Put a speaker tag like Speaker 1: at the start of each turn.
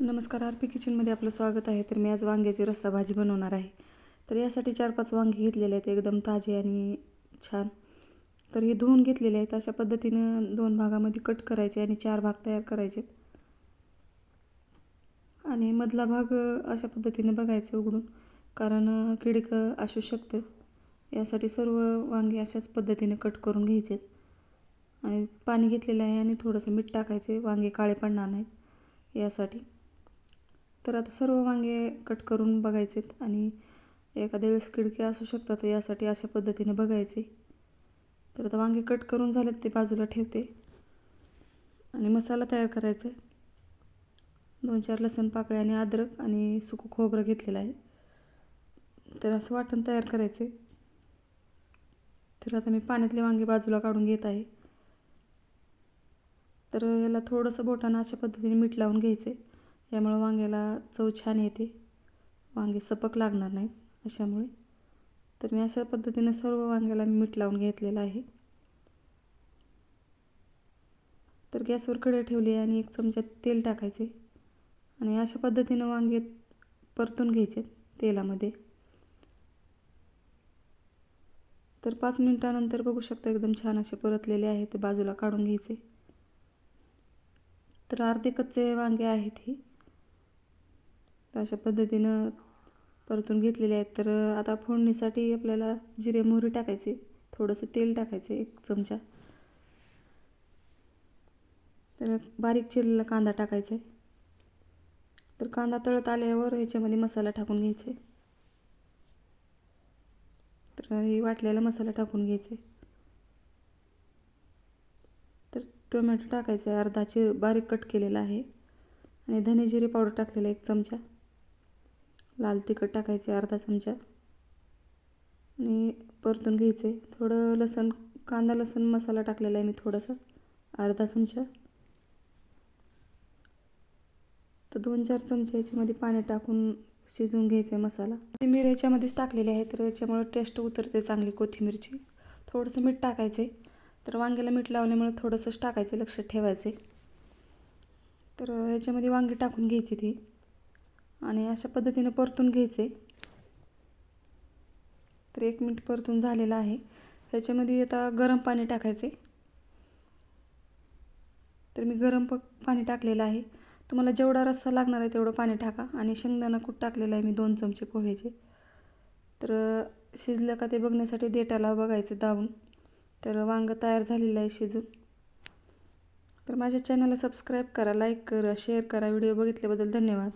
Speaker 1: नमस्कार R P किचनमध्ये आपलं स्वागत आहे. तर मी आज वांग्याची रस्सा भाजी बनवणार आहे. तर यासाठी चार पाच वांगी घेतलेले आहेत एकदम ताजे आणि छान. तर हे धुवून घेतलेले आहेत. अशा पद्धतीनं दोन भागामध्ये कट करायचे आणि चार भाग तयार करायचे आणि मधला भाग अशा पद्धतीने बघायचं उघडून. कारण किडक असू शकतं. यासाठी सर्व वांगे अशाच पद्धतीने कट करून घ्यायचे आणि पाणी घेतलेलं आहे आणि थोडंसं मीठ टाकायचे वांगे काळे पडणार नाहीत यासाठी. तर आता सर्व वांगे कट करून बघायचेत आणि एखाद्या वेळेस खिडकी असू शकतात यासाठी अशा पद्धतीने बघायचे. तर आता वांगे कट करून झालेत ते बाजूला ठेवते. आणि मसाला तयार करायचा आहे दोन चार लसण पाकळ्या आणि अद्रक आणि सुकं खोबरं घेतलेलं आहे. तर असं वाटण तयार करायचं आहे तर आता मी पाण्यातले वांगे बाजूला काढून घेत आहे. तर याला थोडंसं बोटानं अशा पद्धतीने मीठ लावून घ्यायचं आहे यामुळं वांग्याला चव छान येते. वांगे सपक लागणार नाहीत अशामुळे. तर मी अशा पद्धतीनं सर्व वांग्याला मी मीठ लावून घेतलेलं आहे. तर गॅसवर कढई ठेवली आणि एक चमचा तेल टाकायचे. आणि अशा पद्धतीनं वांगे परतून घ्यायचे तेलामध्ये. तर पाच मिनटानंतर बघू शकता एकदम छान असे परतलेले आहेत ते बाजूला काढून घ्यायचे. तर अर्धे कच्चे वांगे आहेत ही. तर अशा पद्धतीनं परतून घेतलेले आहेत. तर आता फोडणीसाठी आपल्याला जिरे मोहरी टाकायचे. थोडंसं तेल टाकायचं एक चमचा. तर बारीक चिरलेला कांदा टाकायचा आहे. तर कांदा तळत आल्यावर ह्याच्यामध्ये मसाला टाकून घ्यायचे. तर हे वाटलेला मसाला टाकून घ्यायचे. तर टोमॅटो टाकायचा. आहे अर्धा चिर बारीक कट केलेला आहे. आणि धने जिरे पावडर टाकलेला एक चमचा. लाल तिखट टाकायचे अर्धा चमचा. आणि परतून घ्यायचे. थोडं लसण कांदा लसण मसाला टाकलेला आहे मी थोडासा. अर्धा चमचा. तर दोन चार चमचे याच्यामध्ये पाणी टाकून शिजवून घ्यायचं आहे मसाला. कोथिंबीर याच्यामध्येच टाकलेली आहे तर याच्यामुळं टेस्ट उतरते चांगली कोथिंबीरची. थोडंसं मीठ टाकायचे. तर वांग्याला मीठ लावल्यामुळे थोडंसंच टाकायचं लक्षात ठेवायचे. तर याच्यामध्ये वांगी टाकून घ्यायची ती. आणि अशा पद्धतीने परतून घ्यायचे. तर एक मिनिट परतून झालेलं आहे. ह्याच्यामध्ये आता गरम पाणी टाकायचे. तर मी गरम प पाणी टाकलेलं आहे. तुम्हाला जेवढा रस्सा लागणार आहे तेवढं पाणी टाका. आणि शेंगदाणा कूट टाकलेलं आहे मी दोन चमचे पोह्याचे. तर शिजलं का ते बघण्यासाठी देटाला बघायचं दाबून. तर वांगं तयार झालेलं आहे शिजून. तर माझ्या चॅनलला सबस्क्राईब करा लाईक करा शेअर करा. व्हिडिओ बघितल्याबद्दल धन्यवाद.